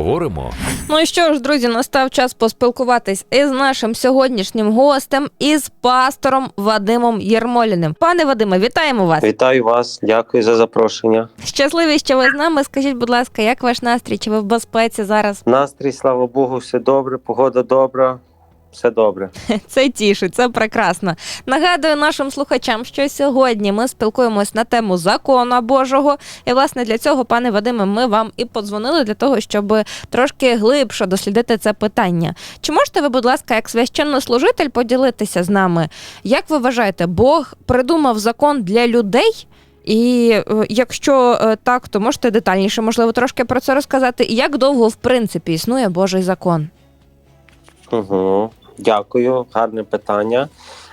поговоримо. Ну і що ж, друзі, настав час поспілкуватись із нашим сьогоднішнім гостем, із пастором Вадимом Єрмоліним. Пане Вадиме, вітаємо вас. Вітаю вас, дякую за запрошення. Щасливі, що ви з нами. Скажіть, будь ласка, як ваш настрій? Чи ви в безпеці зараз? Настрій, слава Богу, все добре, погода добра, все добре. Це тішить, це прекрасно. Нагадую нашим слухачам, що сьогодні ми спілкуємось на тему закона Божого. І власне для цього, пане Вадиме, ми вам і подзвонили для того, щоб трошки глибше дослідити це питання. Чи можете ви, будь ласка, як священнослужитель поділитися з нами? Як ви вважаєте, Бог придумав закон для людей? І е, якщо е, так, то можете детальніше, можливо, трошки про це розказати. І як довго в принципі існує Божий закон? Угу. Дякую, гарне питання.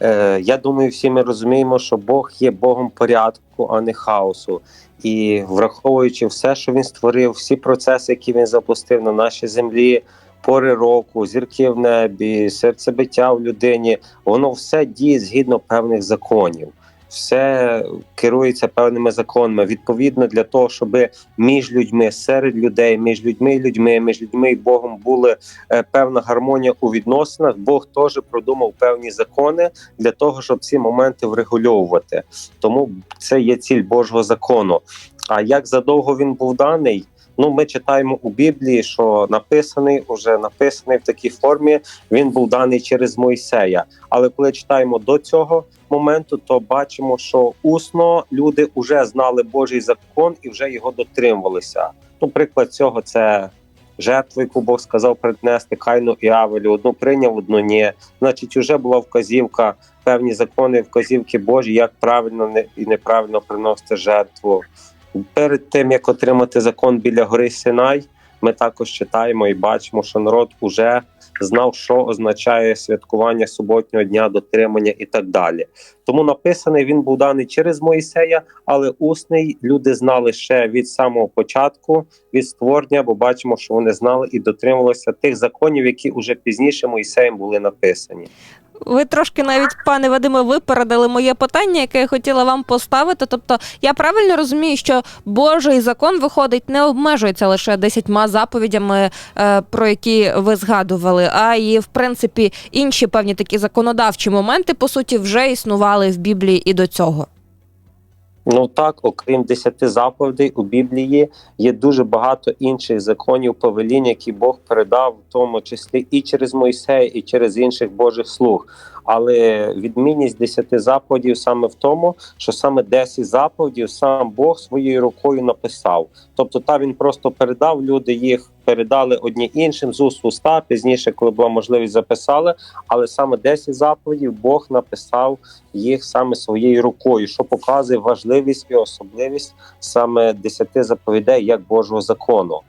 Е, я думаю, всі ми розуміємо, що Бог є Богом порядку, а не хаосу. І враховуючи все, що він створив, всі процеси, які він запустив на нашій землі, пори року, зірки в небі, серцебиття в людині, воно все діє згідно певних законів. Все керується певними законами. Відповідно, для того, щоб між людьми, серед людей, між людьми і людьми, між людьми і Богом були е, певна гармонія у відносинах. Бог теж продумав певні закони для того, щоб ці моменти врегульовувати. Тому це є ціль Божого закону. А як задовго він був даний? Ну, ми читаємо у Біблії, що написаний, уже написаний в такій формі. Він був даний через Мойсея. Але коли читаємо до цього моменту, то бачимо, що усно люди вже знали Божий закон і вже його дотримувалися. Ну, приклад цього це жертву, яку Бог сказав принести Кайну і Авелю. Одну прийняв, одну ні. Значить, вже була вказівка, певні закони, вказівки Божі, як правильно і неправильно приносити жертву. Перед тим як отримати закон біля гори Синай, ми також читаємо і бачимо, що народ уже знав, що означає святкування суботнього дня, дотримання і так далі. Тому написаний він був даний через Моїсея, але усний люди знали ще від самого початку, від створення, бо бачимо, що вони знали і дотримувалися тих законів, які вже пізніше Моїсеєм були написані. Ви трошки навіть, пане Вадиме, випередили моє питання, яке я хотіла вам поставити. Тобто, я правильно розумію, що Божий закон виходить, не обмежується лише десятьма заповідями, е, про які ви згадували, а і в принципі інші певні такі законодавчі моменти по суті вже існували в Біблії і до цього. Ну так, окрім десяти заповідей у Біблії є дуже багато інших законів повелінь, які Бог передав, в тому числі і через Мойсея, і через інших Божих слуг. Але відмінність десяти заповідів саме в тому, що саме 10 заповідів сам Бог своєю рукою написав. Тобто, та він просто передав люди їх. Передали одні іншим з уст уста, пізніше, коли була можливість, записали. Але саме 10 заповідів Бог написав їх саме своєю рукою, що показує важливість і особливість саме 10 заповідей як Божого закону.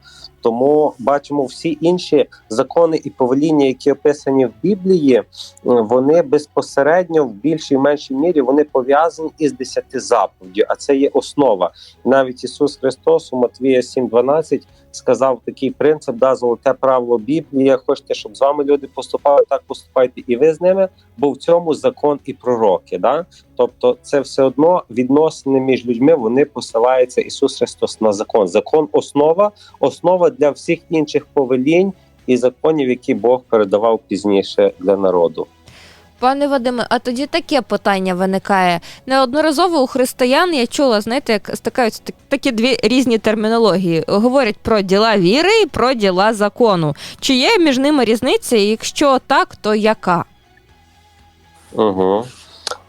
Тому бачимо всі інші закони і повеління, які описані в Біблії, е, вони безпосередньо в більшій меншій мірі вони пов'язані із 10 заповіддю, а це є основа. Навіть Ісус Христос у Матвія 7,12 сказав такий принцип, да, золоте правило Біблії. Хочете, щоб з вами люди поступали, так поступайте і ви з ними, бо в цьому закон і пророки. Да? Тобто, це все одно відносини між людьми вони посилаються Ісус Христос на закон. Закон основа, основа для всіх інших повелінь і законів, які Бог передавав пізніше для народу. Пане Вадиме, а тоді таке питання виникає. Неодноразово у християн я чула, знаєте, як стикаються так- такі дві різні термінології. Говорять про діла віри і про діла закону. Чи є між ними різниця? І якщо так, то яка? Угу.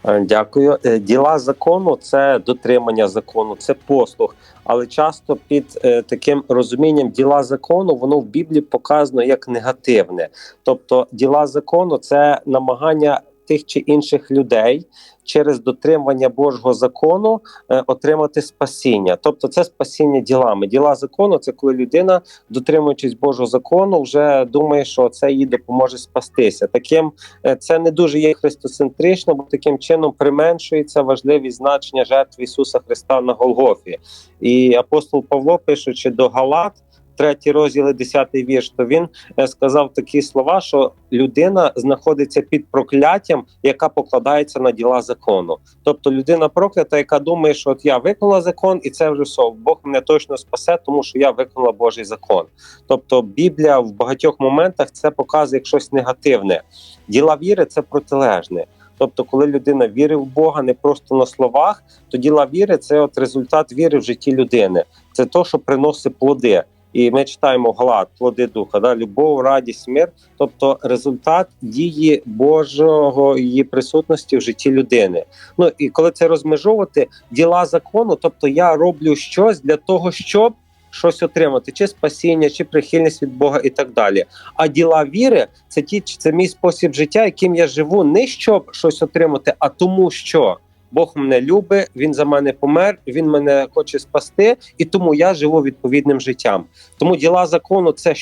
Дякую. Е, Діла закону це дотримання закону, це послуг. Але часто під е, таким розумінням діла закону воно в Біблії показано як негативне. Тобто, діла закону це намагання тих чи інших людей через дотримання Божого закону е, отримати спасіння. Тобто, це спасіння ділами. Діла закону це коли людина, дотримуючись Божого закону, вже думає, що це їй допоможе спастися. Таким е, це не дуже є христоцентрично, бо таким чином применшується важливість значення жертви Ісуса Христа на Голгофі. І апостол Павло, пишучи до Галат, третій розділ, десятий вірш, то він е, сказав такі слова, що людина знаходиться під прокляттям, яка покладається на діла закону. Тобто людина проклята, яка думає, що от я виконала закон, і це вже все. Бог мене точно спасе, тому що я виконала Божий закон. Тобто Біблія в багатьох моментах це показує як щось негативне. Діла віри це протилежне. Тобто, коли людина вірить в Бога не просто на словах, то діла віри це от результат віри в житті людини. Це то, що приносить плоди. І ми читаємо Галат, плоди духа, да? любов, радість, мир, тобто результат дії Божого її присутності в житті людини. Ну і коли це розмежовувати, діла закону, тобто я роблю щось для того, щоб щось отримати, чи спасіння, чи прихильність від Бога, і так далі. А діла віри це ті, це мій спосіб життя, яким я живу, не щоб щось отримати, а тому, що Бог мене любить, він за мене помер, він мене хоче спасти, і тому я живу відповідним життям. Тому діла закону це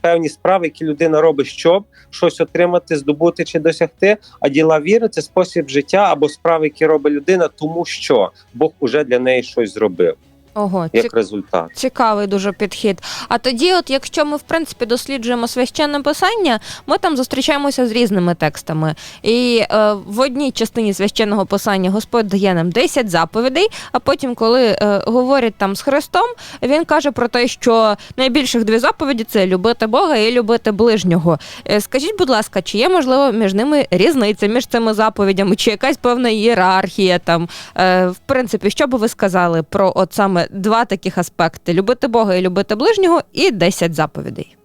певні справи, які людина робить, щоб щось отримати, здобути чи досягти. А діла віри це спосіб життя або справи, які робить людина, тому що Бог уже для неї щось зробив Ого, як цік- результат. Цікавий дуже підхід. А тоді, от якщо ми в принципі досліджуємо священне писання, ми там зустрічаємося з різними текстами. І е, в одній частині священного писання Господь дає нам 10 заповідей. А потім, коли е, говорять там з Христом, він каже про те, що найбільших дві заповіді це любити Бога і любити ближнього. Е, скажіть, будь ласка, чи є можливо між ними різниця між цими заповідями, чи якась певна ієрархія там? Е, в принципі, що би ви сказали про от саме два таких аспекти: любити Бога і любити ближнього, і 10 заповідей.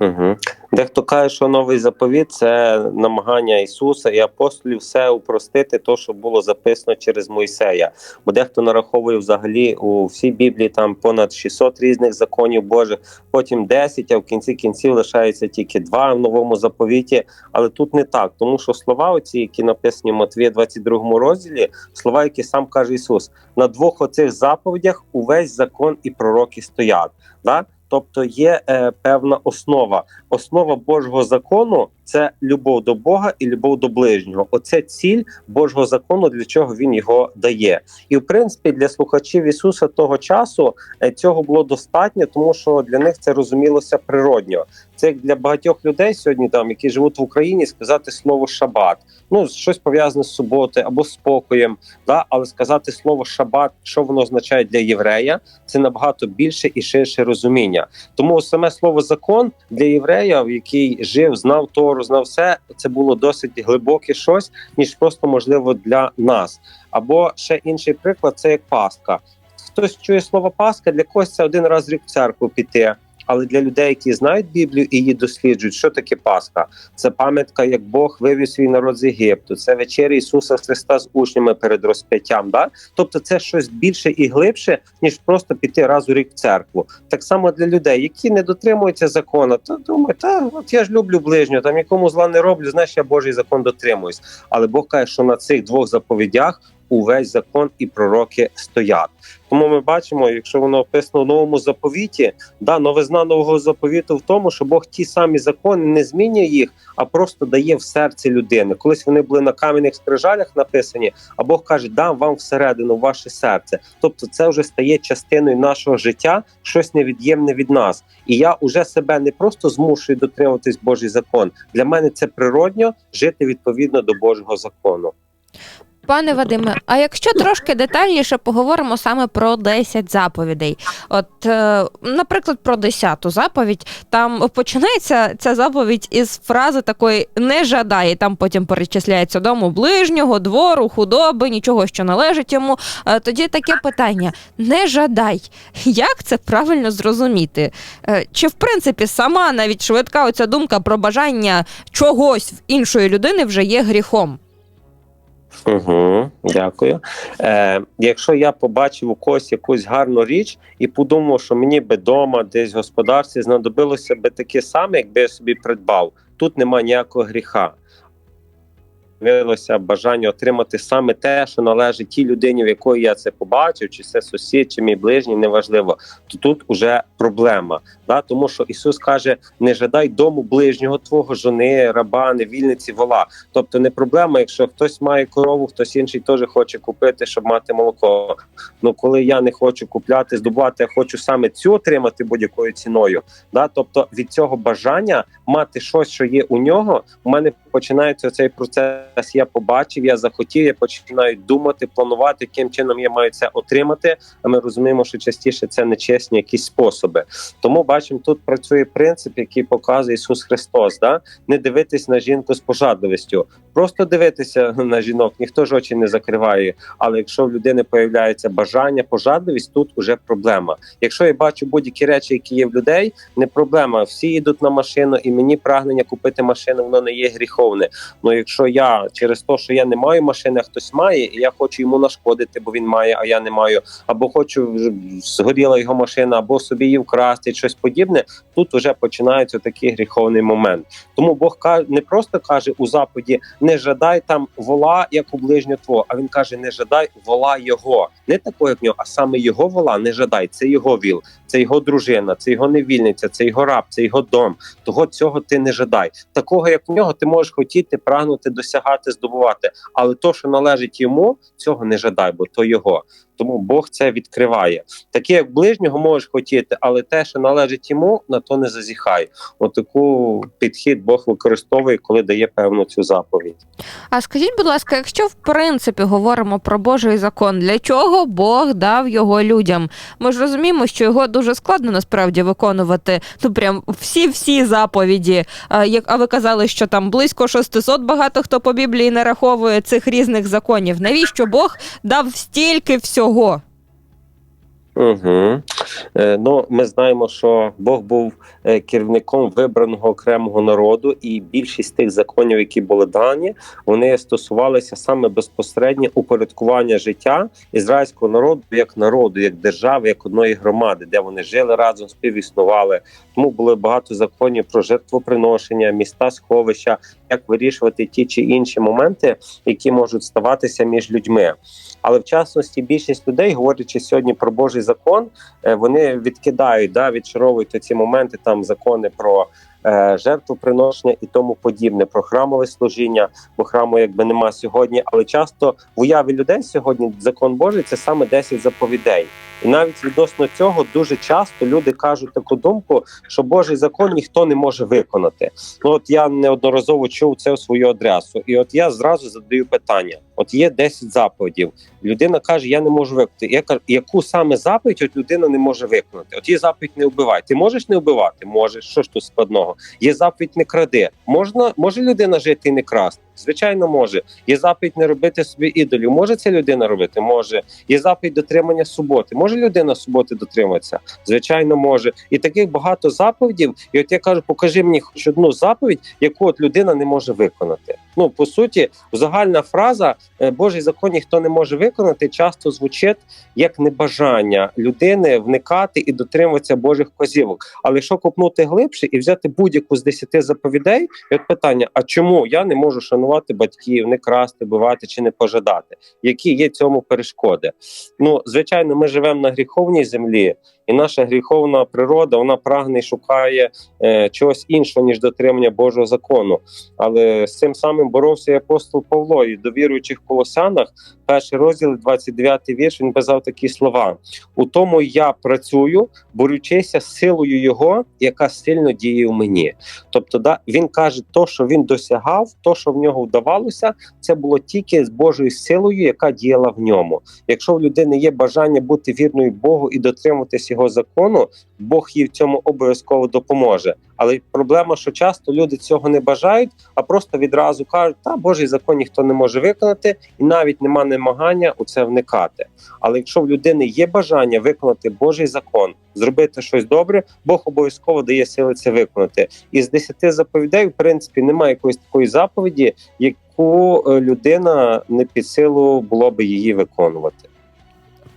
Угу. Дехто каже, що новий заповіт це намагання Ісуса і апостолів все упростити, то що було записано через Мойсея. Бо дехто нараховує взагалі у всій Біблії там понад 600 різних законів Божих, потім 10, а в кінці кінців лишається тільки два в новому заповіті. Але тут не так, тому що слова, оці, які написані в Матвія 22 розділі, слова, які сам каже Ісус, на двох оцих заповідях увесь закон і пророки стоять. Да? Тобто є е, певна основа. Основа Божого закону це любов до Бога і любов до ближнього. Оце ціль Божого закону, для чого він його дає. І в принципі для слухачів Ісуса того часу е, цього було достатньо, тому що для них це розумілося природньо. Це як для багатьох людей сьогодні, там які живуть в Україні, сказати слово шабат. Ну щось пов'язане з суботою або спокоєм. Да? Але сказати слово шабат, що воно означає для єврея, це набагато більше і ширше розуміння. Тому саме слово закон для єврея, який жив, знав Тору, знав все, це було досить глибоке щось, ніж просто можливо для нас. Або ще інший приклад це як Пасха. Хтось чує слово Пасха, для когось це один раз рік в церкву піти. Але для людей, які знають Біблію і її досліджують, що таке Пасха? Це пам'ятка, як Бог вивів свій народ з Єгипту. Це вечеря Ісуса Христа з учнями перед розп'яттям. Да? Тобто, це щось більше і глибше, ніж просто піти раз у рік в церкву. Так само для людей, які не дотримуються закону, то думають, та от я ж люблю ближнього, там нікому зла не роблю, знаєш, я Божий закон дотримуюсь. Але Бог каже, що на цих двох заповідях увесь закон і пророки стоять. Тому ми бачимо, якщо воно описано в новому заповіті, да, новизна нового заповіту в тому, що Бог ті самі закони не змінює їх, а просто дає в серце людини. Колись вони були на кам'яних скрижалях написані, а Бог каже, дам вам всередину ваше серце. Тобто, це вже стає частиною нашого життя, щось невід'ємне від нас. І я уже себе не просто змушую дотримуватись Божий закон. Для мене це природньо жити відповідно до Божого закону. Пане Вадиме, а якщо трошки детальніше поговоримо саме про 10 заповідей, от, е, наприклад, про 10-ту заповідь, там починається ця заповідь із фрази такої не жадай, там потім перечисляється дому ближнього, двору, худоби, нічого, що належить йому. Е, Тоді таке питання: не жадай. Як це правильно зрозуміти? Е, Чи в принципі сама навіть швидка оця думка про бажання чогось в іншої людини вже є гріхом? Угу, дякую. Е, якщо я побачив у когось якусь гарну річ і подумав, що мені би вдома, десь в господарстві знадобилося би таке саме, якби я собі придбав. Тут нема ніякого гріха. Виявилося бажання отримати саме те, що належить тій людині, в якої я це побачив, чи це сусід, чи мій ближній, неважливо. То тут уже проблема. Да? Тому що Ісус каже: не жадай дому ближнього твого, жони, раба, невільниці, вола. Тобто не проблема, якщо хтось має корову, хтось інший теж хоче купити, щоб мати молоко. Ну коли я не хочу купляти, здобувати, я хочу саме цю отримати будь-якою ціною. Да? Тобто від цього бажання мати щось, що є у нього, у мене починається цей процес. Я побачив, я захотів, я починаю думати, планувати, яким чином я маю це отримати. А ми розуміємо, що частіше це нечесні якісь способи. Тому бачимо, тут працює принцип, який показує Ісус Христос. Да? Не дивитись на жінку з пожадливістю, просто дивитися на жінок, ніхто ж очі не закриває. Але якщо в людини появляється бажання, пожадливість, тут уже проблема. Якщо я бачу будь-які речі, які є в людей, не проблема. Всі йдуть на машину, і мені прагнення купити машину, воно не є гріховне. Ну якщо я через те, що я не маю машини, а хтось має, і я хочу йому нашкодити, бо він має, а я не маю, або хочу згоріла його машина, або собі її вкрасти, щось подібне. Тут вже починається такий гріховний момент. Тому Бог не просто каже у заповіді не жадай там вола, як у ближнього твого, а він каже: не жадай вола його, не такого, як нього, а саме його вола не жадай. Це його віл, це його дружина, це його невільниця, це його раб, це його дом. Того цього ти не жадай. Такого, як в нього, ти можеш хотіти, прагнути, досягати, здобувати. Але то, що належить йому, цього не жадай, бо то його. Тому Бог це відкриває. Таке, як ближнього можеш хотіти, але те, що належить йому, на то не зазіхай. Отаку підхід Бог використовує, коли дає певну цю заповідь. А скажіть, будь ласка, якщо в принципі говоримо про Божий закон, для чого Бог дав його людям? Ми ж розуміємо, що його дуже складно насправді виконувати. Ну прям всі всі заповіді. Як а ви казали, що там близько 600 багато хто по Біблії нараховує цих різних законів. Навіщо Бог дав стільки всього? Угу. Ну, ми знаємо, що Бог був е, керівником вибраного окремого народу, і більшість тих законів, які були дані, вони стосувалися саме безпосередньо упорядкування життя ізраїльського народу як народу, як держави, як одної громади, де вони жили разом, співіснували. Тому було багато законів про жертвоприношення, міста сховища, як вирішувати ті чи інші моменти, які можуть ставатися між людьми. Але в частності більшість людей, говорячи сьогодні про Божий закон, е, вони відкидають, да, відшаровують ці моменти, там закони про жертвоприношення і тому подібне, про храмове служіння, бо храму якби нема сьогодні. Але часто в уяві людей сьогодні закон Божий це саме 10 заповідей. І навіть відносно цього дуже часто люди кажуть таку думку, що Божий закон ніхто не може виконати. Ну от я неодноразово чув це у свою адресу, і от я зразу задаю питання: от є 10 заповідів. Людина каже, я не можу виконати. Я кажу, яку саме заповідь от людина не може виконати? От є заповідь не вбивай. Ти можеш не вбивати? Можеш. Що ж тут складного? Є заповідь не кради. Можна може людина жити і не красти? Звичайно, може. Є заповідь не робити собі ідолів. Може ця людина робити? Може. Є заповідь дотримання суботи. Може людина суботи дотриматися? Звичайно, може. І таких багато заповідів. І от я кажу, покажи мені хоч одну заповідь, яку от людина не може виконати. Ну по суті, загальна фраза е, Божий закон ніхто не може виконати, часто звучить як небажання людини вникати і дотримуватися Божих вказівок. Але якщо копнути глибше і взяти будь-яку з десяти заповідей, і от питання: а чому я не можу шанувати батьків, не красти, бивати чи не пожадати? Які є цьому перешкоди? Ну звичайно, ми живемо на гріховній землі, і наша гріховна природа вона прагне і шукає е, чогось іншого ніж дотримання Божого закону. Але з цим самим боровся і апостол Павло і до віруючих колосянах, перший розділ, 29 вірш, він казав такі слова: у тому я працюю, борючися силою його, яка сильно діє у мені. Тобто, да, він каже, то, що він досягав, то, що в нього вдавалося, це було тільки з Божою силою, яка діяла в ньому. Якщо в людини є бажання бути вірною Богу і дотримуватись його закону, Бог їй в цьому обов'язково допоможе. Але проблема, що часто люди цього не бажають, а просто відразу кажуть, та Божий закон ніхто не може виконати, і навіть нема намагання у це вникати. Але якщо в людини є бажання виконати Божий закон, зробити щось добре, Бог обов'язково дає сили це виконати. І з десяти заповідей, в принципі, немає якоїсь такої заповіді, яку е, людина не під силу було би її виконувати.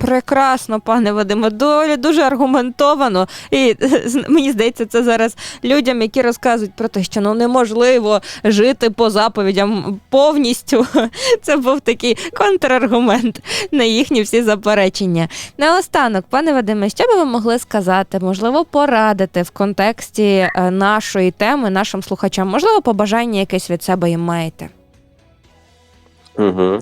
Прекрасно, пане Вадиме, доволі дуже аргументовано. І мені здається, це зараз людям, які розказують про те, що ну неможливо жити по заповідям повністю. Це був такий контраргумент на їхні всі заперечення. Наостанок, пане Вадиме, що би ви могли сказати, можливо, порадити в контексті е, нашої теми нашим слухачам? Можливо, побажання якесь від себе їм маєте? Угу.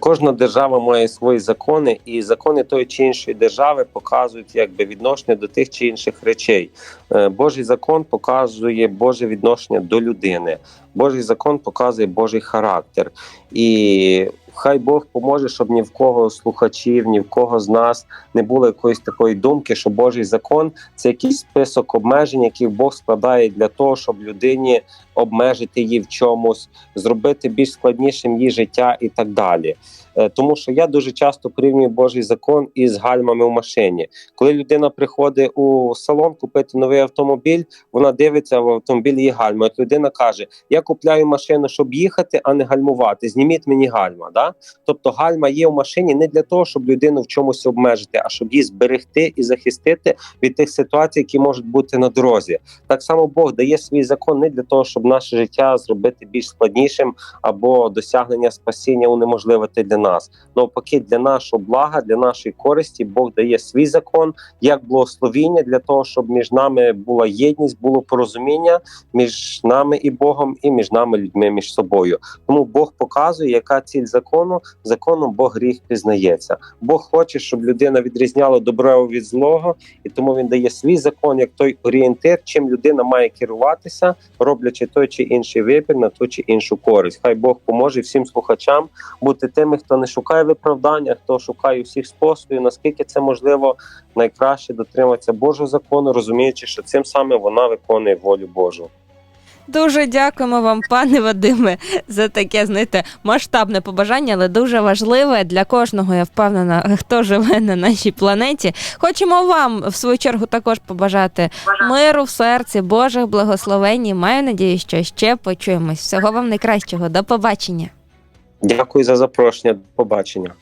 Кожна держава має свої закони, і закони тої чи іншої держави показують якби відношення до тих чи інших речей. Е, Божий закон показує Боже відношення до людини. Божий закон показує Божий характер. І хай Бог поможе, щоб ні в кого слухачів, ні в кого з нас не було якоїсь такої думки, що Божий закон це якийсь список обмежень, які Бог складає для того, щоб людині обмежити її в чомусь, зробити більш складнішим її життя і так далі. Е, Тому що я дуже часто порівнюю Божий закон із гальмами в машині. Коли людина приходить у салон купити новий автомобіль, вона дивиться в автомобілі є гальма. От людина каже: Я купляю машину, щоб їхати, а не гальмувати. Зніміть мені гальма. Да? Тобто гальма є в машині не для того, щоб людину в чомусь обмежити, а щоб її зберегти і захистити від тих ситуацій, які можуть бути на дорозі. Так само Бог дає свій закон не для того, щоб наше життя зробити більш складнішим або досягнення спасіння унеможливити для нас. Навпаки, для нашого блага, для нашої користі Бог дає свій закон як благословіння для того, щоб між нами була єдність, було порозуміння між нами і Богом, і між нами людьми між собою. Тому Бог показує, яка ціль закону. Законом Бог гріх пізнається. Бог хоче, щоб людина відрізняла добро від злого, і тому він дає свій закон як той орієнтир, чим людина має керуватися, роблячи той чи інший вибір на ту чи іншу користь. Хай Бог поможе всім слухачам бути тими, хто не шукає виправдання, хто шукає всіх способів, наскільки це можливо, найкраще дотриматися Божого закону, розуміючи, що цим саме вона виконує волю Божу. Дуже дякуємо вам, пане Вадиме, за таке, знаєте, масштабне побажання, але дуже важливе для кожного. Я впевнена, хто живе на нашій планеті. Хочемо вам в свою чергу також побажати миру в серці, Божих благословень. і Маю надію, що ще почуємось. Всього вам найкращого. До побачення. Дякую за запрошення. До побачення.